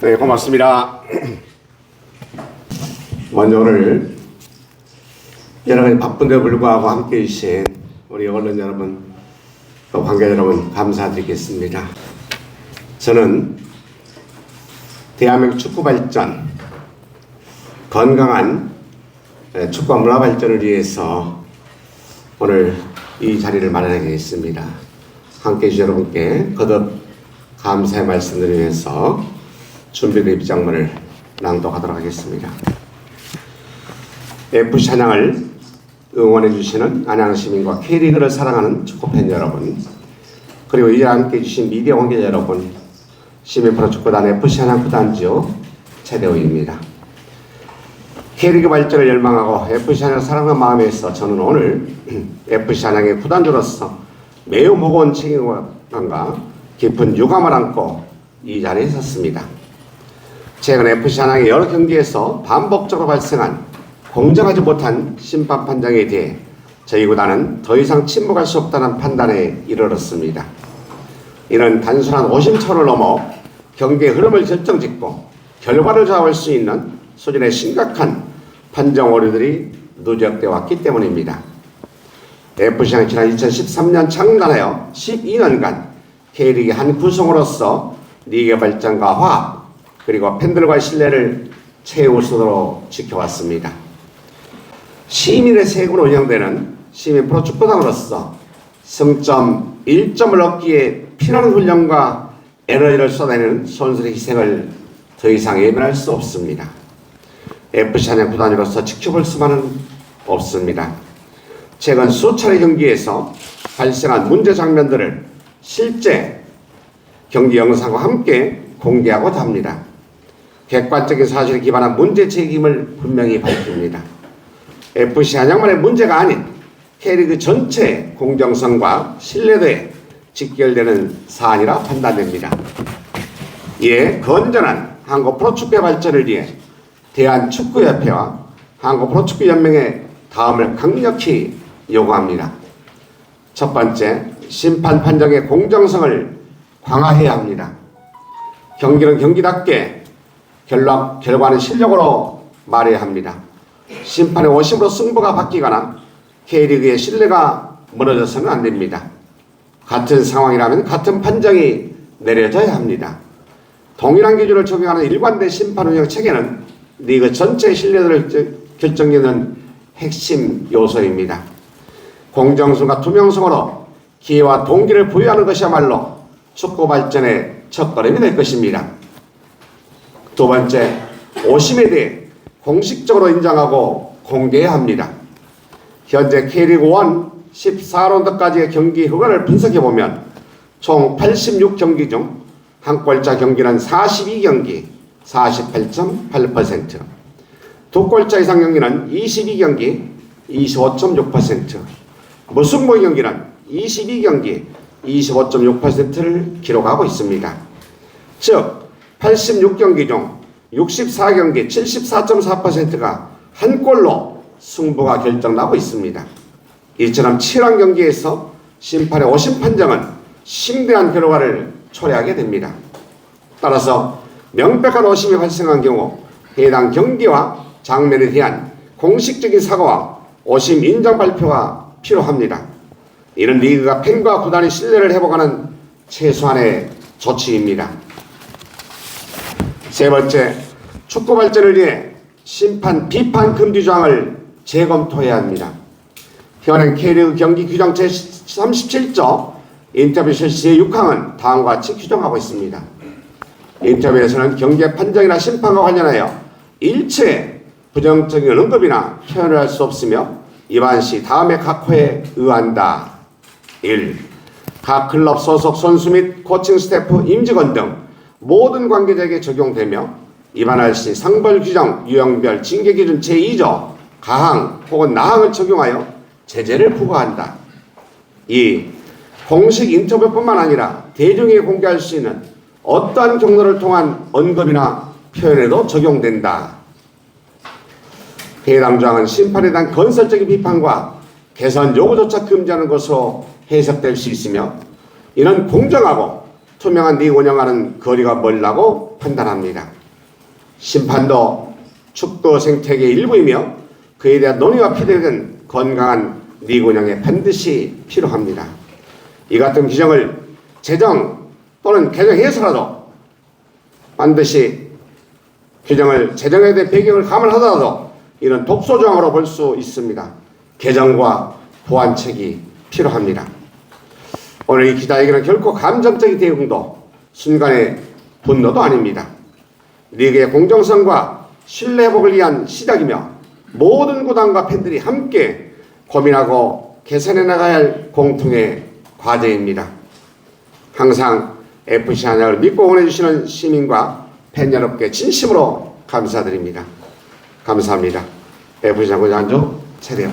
네, 고맙습니다. 먼저 오늘 여러분이 바쁜데 불구하고 함께 해주신 우리 언론 여러분, 또 관계 여러분 감사드리겠습니다. 저는 대한민국 축구 발전, 건강한 에, 축구와 문화 발전을 위해서 오늘 이 자리를 마련하게 됐습니다. 함께 해주신 여러분께 거듭 감사의 말씀드리면서 준비된 입장문을 낭독하도록 하겠습니다. FC 안양을 응원해 주시는 안양 시민과 K리그를 사랑하는 축구팬 여러분, 그리고 이제 함께 해주신 미디어 관계자 여러분, 시민 프로 축구단 FC 안양 구단주 최대호입니다. K리그 발전을 열망하고 FC 안양 사랑하는 마음에서 저는 오늘 FC 안양의 구단주로서 매우 무거운 책임감과 깊은 유감을 안고 이 자리에 섰습니다. 최근 FC 안양의 여러 경기에서 반복적으로 발생한 공정하지 못한 심판 판정에 대해 저희 구단은 더 이상 침묵할 수 없다는 판단에 이르렀습니다. 이는 단순한 오심처를 넘어 경기의 흐름을 결정짓고 결과를 좌우할 수 있는 수준의 심각한 판정 오류들이 누적되어 왔기 때문입니다. FC는 지난 2013년 창단하여 12년간 K리그 한 구성으로서 리그 발전과 화합 그리고 팬들과의 신뢰를 최우선으로 지켜왔습니다. 시민의 세금으로 운영되는 시민 프로 축구단으로서 승점 1점을 얻기에 피나는 훈련과 에너지를 쏟아내는 선수의 희생을 더 이상 예면할 수 없습니다. FC 한양 구단으로서 지켜볼 수만은 없습니다. 최근 수차례 경기에서 발생한 문제 장면들을 실제 경기 영상과 함께 공개하고자 합니다. 객관적인 사실에 기반한 문제 책임을 분명히 밝힙니다. FC 한양만의 문제가 아닌 K리그 전체 공정성과 신뢰도에 직결되는 사안이라 판단됩니다. 이에 건전한 한국 프로축구의 발전을 위해 대한축구협회와 한국 프로축구연맹의 다음을 강력히 요구합니다. 첫 번째, 심판 판정의 공정성을 강화해야 합니다. 경기는 경기답게 결과, 결과는 실력으로 말해야 합니다. 심판의 오심으로 승부가 바뀌거나 K리그의 신뢰가 무너져서는 안 됩니다. 같은 상황이라면 같은 판정이 내려져야 합니다. 동일한 기준을 적용하는 일관된 심판 운영 체계는 리그 전체 신뢰도를 결정짓는 핵심 요소입니다. 공정성과 투명성으로 기회와 동기를 부여하는 것이야말로 축구 발전의 첫걸음이 될 것입니다. 두 번째, 오심에 대해 공식적으로 인정하고 공개해야 합니다. 현재 K리그 1 14라운드까지의 경기 효과를 분석해 보면 총 86경기 중 한 골자 경기는 42경기 48.8%, 두 골자 이상 경기는 22경기 25.6%, 무승부 경기는 22경기 25.6%를 기록하고 있습니다. 즉 86경기 중 64경기 74.4%가 한 골로 승부가 결정나고 있습니다. 이처럼 치열한 경기에서 심판의 오심 판정은 심대한 결과를 초래하게 됩니다. 따라서 명백한 오심이 발생한 경우 해당 경기와 장면에 대한 공식적인 사과와 오심 인정 발표가 필요합니다. 이는 리그가 팬과 구단의 신뢰를 회복하는 최소한의 조치입니다. 세 번째, 축구 발전을 위해 심판 비판 금지 조항을 재검토해야 합니다. 현행 K리그 경기 규정 제37조 인터뷰 실시의 6항은 다음과 같이 규정하고 있습니다. 인터뷰에서는 경기 판정이나 심판과 관련하여 일체 부정적인 언급이나 표현을 할 수 없으며 이반 시 다음에 각 호에 의한다. 1. 각 클럽 소속 선수 및 코칭 스태프, 임직원 등 모든 관계자에게 적용되며 위반할 시 상벌 규정 유형별 징계 기준 제2조 가항 혹은 나항을 적용하여 제재를 부과한다. 2. 공식 인터뷰뿐만 아니라 대중에게 공개할 수 있는 어떠한 경로를 통한 언급이나 표현에도 적용된다. 해당 조항은 심판에 대한 건설적인 비판과 개선 요구조차 금지하는 것으로 해석될 수 있으며 이는 공정하고 투명한 리그 운영하는 거리가 멀다고 판단합니다. 심판도 축구 생태계의 일부이며 그에 대한 논의가 필요한 건강한 리그 운영에 반드시 필요합니다. 이 같은 규정을 제정 또는 개정해서라도 반드시 규정을 제정해야 될 배경을 감안하더라도 이런 독소조항으로 볼 수 있습니다. 개정과 보완책이 필요합니다. 오늘 이 기자회견은 결코 감정적인 대응도 순간의 분노도 아닙니다. 리그의 공정성과 신뢰 회복을 위한 시작이며 모든 구단과 팬들이 함께 고민하고 개선해 나가야 할 공통의 과제입니다. 항상 FC 한양을 믿고 응원해주시는 시민과 팬 여러분께 진심으로 감사드립니다. 감사합니다. FC 한양 안조 최대현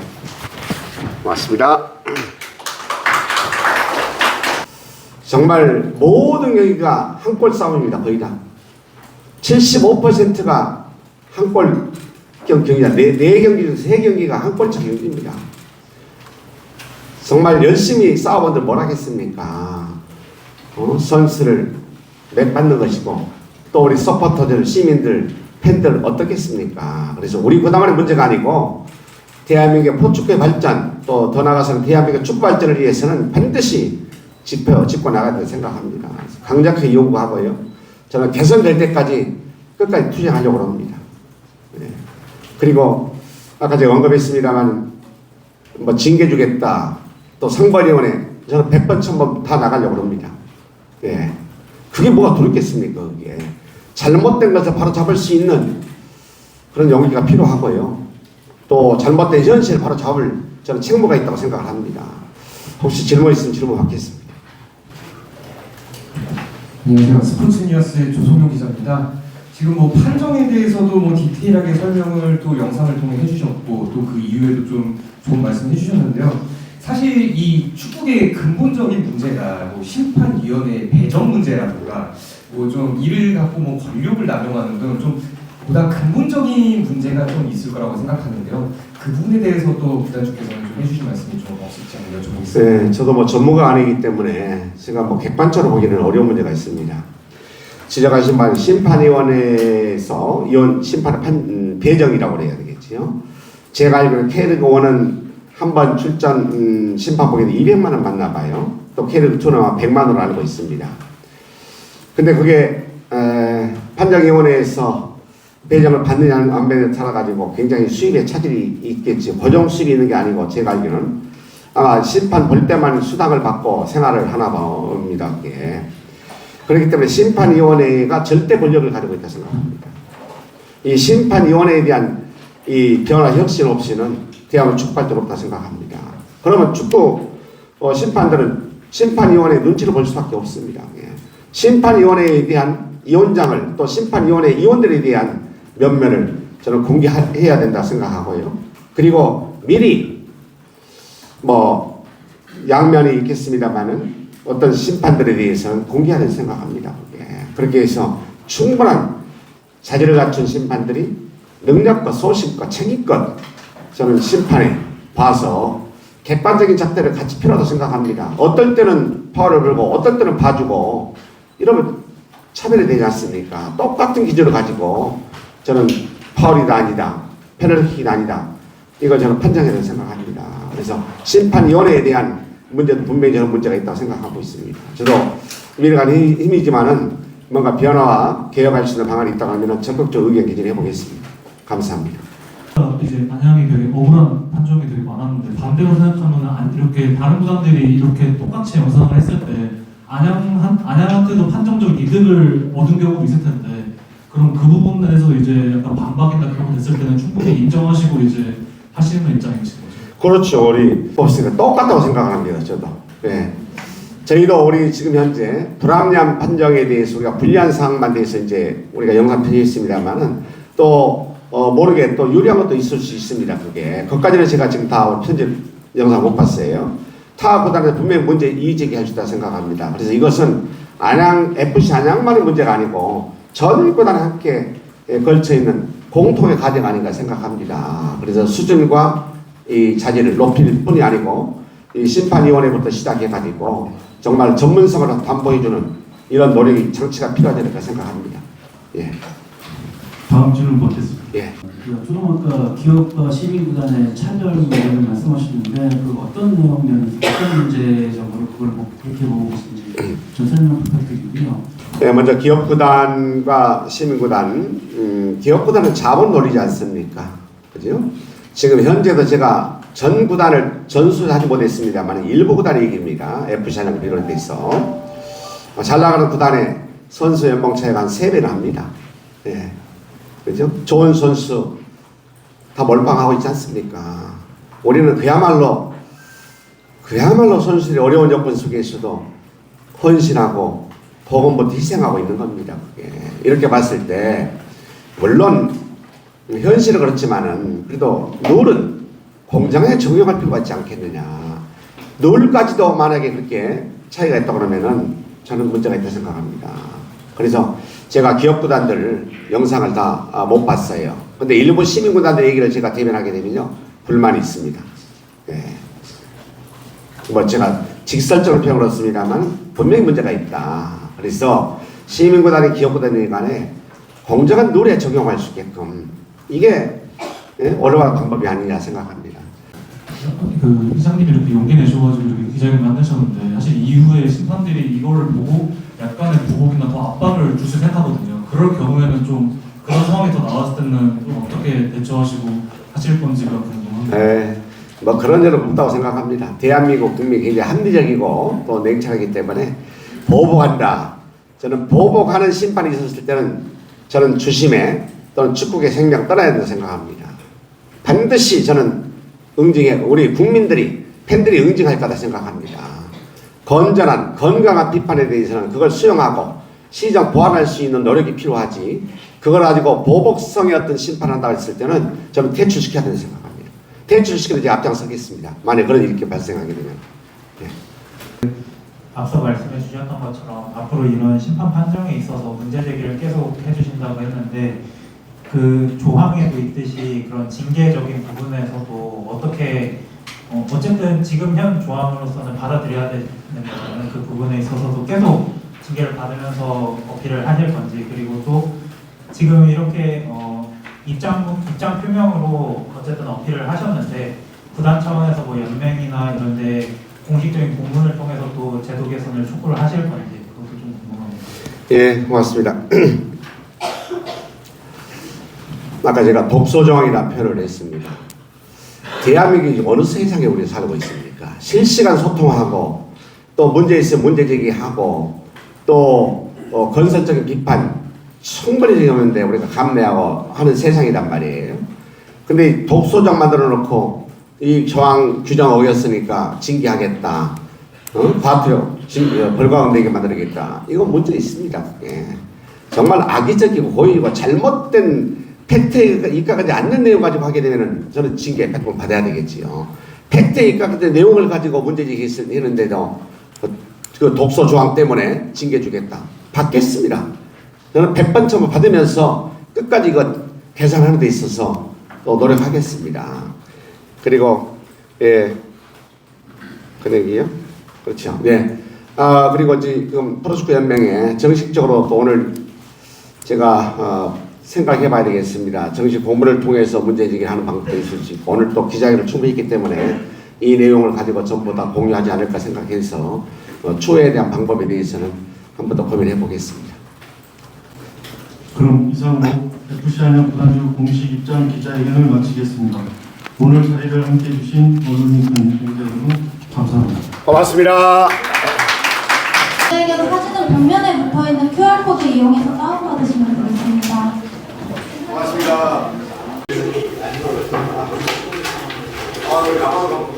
고맙습니다. 정말 모든 경기가 한 골 싸움입니다. 거의 다. 75%가 한 골 경기다. 네, 네 경기 중 세 경기가 한 골차 경기입니다. 정말 열심히 싸워본들 뭘 하겠습니까? 어? 선수를 맥받는 것이고 또 우리 서포터들, 시민들, 팬들 어떻겠습니까? 그래서 우리 구단만의 문제가 아니고 대한민국의 포축구의 발전 또 더 나아가서는 대한민국 축구 발전을 위해서는 반드시 짚어 짚고 나가야 된다고 생각합니다. 강력하게 요구하고요. 저는 개선될 때까지 끝까지 투쟁하려고 합니다. 네. 그리고 아까 제가 언급했습니다만 뭐 징계 주겠다 또 상벌위원회 저는 100번 1000번 다 나가려고 합니다. 예. 그게 뭐가 두렵겠습니까 그게 잘못된 것을 바로 잡을 수 있는 그런 용기가 필요하고요. 또 잘못된 현실을 바로 잡을 저는 책무가 있다고 생각을 합니다. 혹시 질문 있으면 질문 받겠습니다. 안녕하세요. 스포츠 뉴스의 조성용 기자입니다. 지금 뭐 판정에 대해서도 뭐 디테일하게 설명을 또 영상을 통해 해주셨고 또 그 이후에도 좀 좋은 말씀 해주셨는데요. 사실 이 축구계의 근본적인 문제가 뭐 심판위원회 배정 문제라든가 뭐 좀 이를 갖고 뭐 권력을 남용하는 등 좀 보다 근본적인 문제가 좀 있을 거라고 생각하는데요. 그 부분에 대해서도 구단주께서는 좀 해주실 말씀이 좀 없을지 한번 여쭤보겠습니다. 네, 저도 뭐 전문가 아니기 때문에 제가 뭐 객관적으로 보기는 어려운 문제가 있습니다. 지적하신 바는 심판위원회에서 이원 심판 판 음, 배정이라고 해야 되겠지요. 제가 알기로는 K리그 1은 한 번 출전 음, 심판복에는 200만 원 받나 봐요. 또 K리그 2는 100만 원을 알고 있습니다. 근데 그게 에, 판정위원회에서 배정을 받느냐 안 받느냐에 따라 가지고 굉장히 수입에 차질이 있겠지. 고정 수입이 있는 게 아니고 제가 알기로는 아마 심판 볼 때만 수당을 받고 생활을 하나 봅니다. 그게. 그렇기 때문에 심판위원회가 절대 권력을 가지고 있다 생각합니다. 이 심판위원회에 대한 이 변화 혁신 없이는 대한민국 축구 발전 없다 생각합니다. 그러면 축구 어, 심판들은 심판위원회 눈치를 볼 수밖에 없습니다. 예. 심판위원회에 대한 위원장을 또 심판위원회 위원들에 대한 면면을 저는 공개해야 된다 생각하고요. 그리고 미리 뭐 양면이 있겠습니다만은 어떤 심판들에 대해서는 공개하는 생각합니다. 예. 그렇게 해서 충분한 자질을 갖춘 심판들이 능력과 소신과 책임껏 저는 심판에 봐서 객관적인 작대를 같이 필요하다고 생각합니다. 어떨 때는 파울을 불고 어떨 때는 봐주고 이러면 차별이 되지 않습니까? 똑같은 기준을 가지고 저는 파울이다 아니다 페널티가 아니다 이걸 저는 판정해야 생각합니다. 그래서 심판위원회에 대한 문제도 분명히 저는 문제가 있다고 생각하고 있습니다. 저도 미래간 힘이지만은 뭔가 변화와 개혁할 수 있는 방안이 있다고 하면 적극적으로 의견 개진해 보겠습니다. 감사합니다. 이제 안양이 되게 억울한 판정이 되게 많았는데 반대로 생각하면 안 이렇게 다른 구단들이 이렇게 똑같이 영상을 했을 때 안양 한 안양한테도 판정적 이득을 얻은 경우도 있을 텐데 그럼 그 부분에서 이제 약간 반박이나 그런 거 됐을 때는 충분히 인정하시고 이제 하시는 입장이신 거죠. 그렇죠. 우리 법스가 똑같다고 생각합니다. 저도. 네. 저희도 우리 지금 현재 불합리한 판정에 대해서 우리가 불리한 사항만 대해서 이제 우리가 영상 편집했습니다만은 또 어, 모르게 또 유리한 것도 있을 수 있습니다. 그게 그까지는 제가 지금 다 편집 영상 못 봤어요. 타 구단에서 분명히 문제 이의제기할 수 있다 생각합니다. 그래서 이것은 안양 FC 안양만의 문제가 아니고 전 구단에 함께 예, 걸쳐 있는 공통의 과제가 아닌가 생각합니다. 그래서 수준과 이 자질을 높일 뿐이 아니고 이 심판위원회부터 시작해가지고 정말 전문성을 담보해주는 이런 노력이 장치가 필요하지 않을까 생각합니다. 예, 다음 질문 받겠습니다. 예. 그 아까 기업과 시민구단의 차별 문제를 말씀하셨는데 그 어떤 내용면 어떤 문제적으로 그걸 뭐 그렇게 보고 계신지 좀 설명 부탁드리고요. 네, 먼저 기업구단과 시민구단, 음, 기업구단은 자본 놀이지 않습니까? 그죠? 지금 현재도 제가 전 구단을 전수하지 못했습니다만 일부 구단이 이깁니다. FC 한양 비롯돼 있어. 어, 잘 나가는 구단의 선수 연봉 차이가 한 3배는 합니다. 예. 그죠? 좋은 선수 다 몰빵하고 있지 않습니까? 우리는 그야말로 그야말로 선수들이 어려운 조건 속에서도 헌신하고 복음부터 희생하고 있는 겁니다. 그게. 이렇게 봤을 때 물론 현실은 그렇지만은 그래도 룰은 공정하게 적용할 필요가 있지 않겠느냐. 룰까지도 만약에 그렇게 차이가 있다 그러면은 저는 문제가 있다 생각합니다. 그래서 제가 기업구단들 영상을 다 못 봤어요. 근데 일부 시민구단들 얘기를 제가 대변하게 되면요 불만이 있습니다. 예. 뭐 제가 직설적으로 표현을 했습니다만 분명히 문제가 있다. 그래서 시민구단이 기업구단이 간에 공정한 룰에 적용할 수 있게끔 이게 예? 올바른 방법이 아니냐 생각합니다. 그 회장님이 이렇게 용기 내셔가지고 이렇게 기자회견 만드셨는데 사실 이후에 심판들이 이걸 보고 약간의 부복이나 더 압박을 주실 생각하거든요. 그럴 경우에는 좀 그런 상황이 더 나왔을 때는 좀 어떻게 대처하시고 하실 건지가 궁금합니다. 예, 뭐 그런 일은 없다고 생각합니다. 대한민국 국민이 굉장히 합리적이고 또 냉철하기 때문에 보복한다. 저는 보복하는 심판이 있었을 때는 저는 주심에 또는 축구계 생명 떠나야 된다고 생각합니다. 반드시 저는 응징해 우리 국민들이 팬들이 응징할 거다 생각합니다. 건전한 건강한 비판에 대해서는 그걸 수용하고 시정 보완할 수 있는 노력이 필요하지. 그걸 가지고 보복성의 어떤 심판한다고 했을 때는 저는 퇴출시켜야 된다고 생각합니다. 퇴출시키는 제 앞장서겠습니다. 만약 그런 일이 발생하게 되면. 앞서 말씀해 주셨던 것처럼 앞으로 이런 심판 판정에 있어서 문제 제기를 계속 해주신다고 했는데 그 조항에도 있듯이 그런 징계적인 부분에서도 어떻게 어, 어쨌든 지금 현 조항으로서는 받아들여야 되는 거잖아요. 그 부분에 있어서도 계속 징계를 받으면서 어필을 하실 건지 그리고 또 지금 이렇게 어, 입장 입장 표명으로 어쨌든 어필을 하셨는데 구단 차원에서 뭐 연맹이나 이런데 공식적인 공문을 통해서 또 제도 개선을 촉구를 하실 건지 그것도 좀 궁금합니다. 예, 고맙습니다. 아까 제가 독소조항이라는 표현을 했습니다. 대한민국이 어느 세상에 우리 살고 있습니까? 실시간 소통하고 또 문제 있으면 문제 제기하고 또 어, 건설적인 비판 충분히 지금는데 우리가 감내하고 하는 세상이란 말이에요. 근데 이 독소조항 만들어 놓고 이 조항 규정 어겼으니까 징계하겠다. 어? 어, 벌과금 내게 만들겠다. 이거 문제 있습니다. 예. 정말 악의적이고 고의고 잘못된 팩트에 입각하지 않는 내용 가지고 하게 되면은 저는 징계 100번 받아야 되겠지요. 팩트에 입각된 내용을 가지고 문제 제기 했는데도 그, 그 독소 조항 때문에 징계 주겠다. 받겠습니다. 저는 100번 처분 받으면서 끝까지 이거 개선하는 데 있어서 또 노력하겠습니다. 그리고 예, 그 얘기요? 그렇죠. 네. 아 그리고 지금 프로축구 연맹에 정식적으로 또 오늘 제가 어, 생각해봐야 되겠습니다. 정식 공문을 통해서 문제 제기를 하는 방법도 있을 수 있고 오늘 또 기자회견을 충분히 했기 때문에 이 내용을 가지고 전부 다 공유하지 않을까 생각해서 어, 추후에 대한 방법에 대해서는 한 번 더 고민해 보겠습니다. 그럼 이상으로 FC 한양 구단주 공식 입장 기자회견을 마치겠습니다. 오늘 자리를 함께 해주신 모든 관계자 여러분 감사합니다. 고맙습니다. 저에게도 사진을 벽면에 붙어 있는 QR 코드 이용해서 다운 받으시면 되겠습니다. 고맙습니다. 아, 우리 나가